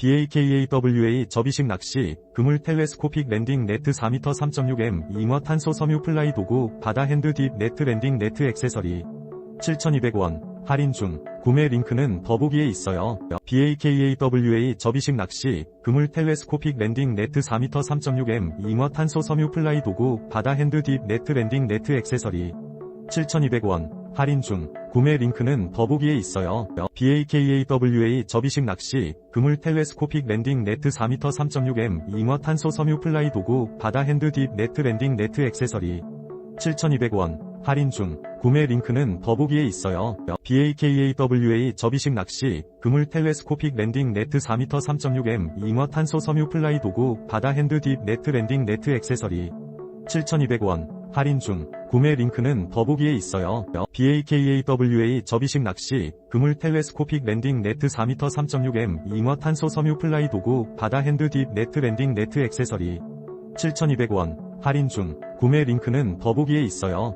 BAKAWA 접이식 낚시, 그물 텔레스코픽 랜딩 네트 4m 3.6M 잉어 탄소 섬유 플라이 도구, 바다 핸드 딥 네트 랜딩 네트 액세서리. 7,200원. 할인 중. 구매 링크는 더보기에 있어요. BAKAWA 접이식 낚시, 그물 텔레스코픽 랜딩 네트 4m 3.6M 잉어 탄소 섬유 플라이 도구, 바다 핸드 딥 네트 랜딩 네트 액세서리. 7,200원. 할인 중. 구매 링크는 더보기에 있어요. BAKAWA 접이식 낚시, 그물 텔레스코픽 랜딩 네트 4m 3.6M 잉어 탄소 섬유 플라이 도구, 바다 핸드 딥 네트 랜딩 네트 액세서리. 7,200원. 할인 중. 구매 링크는 더보기에 있어요. BAKAWA 접이식 낚시, 그물 텔레스코픽 랜딩 네트 4m 3.6M 잉어 탄소 섬유 플라이 도구, 바다 핸드 딥 네트 랜딩 네트 액세서리. 7,200원. 할인 중. 구매 링크는 더보기에 있어요. BAKAWA 접이식 낚시, 그물 텔레스코픽 랜딩 네트 4m 3.6M 잉어 탄소 섬유 플라이 도구, 바다 핸드 딥 네트 랜딩 네트 액세서리. 7,200원. 할인 중. 구매 링크는 더보기에 있어요.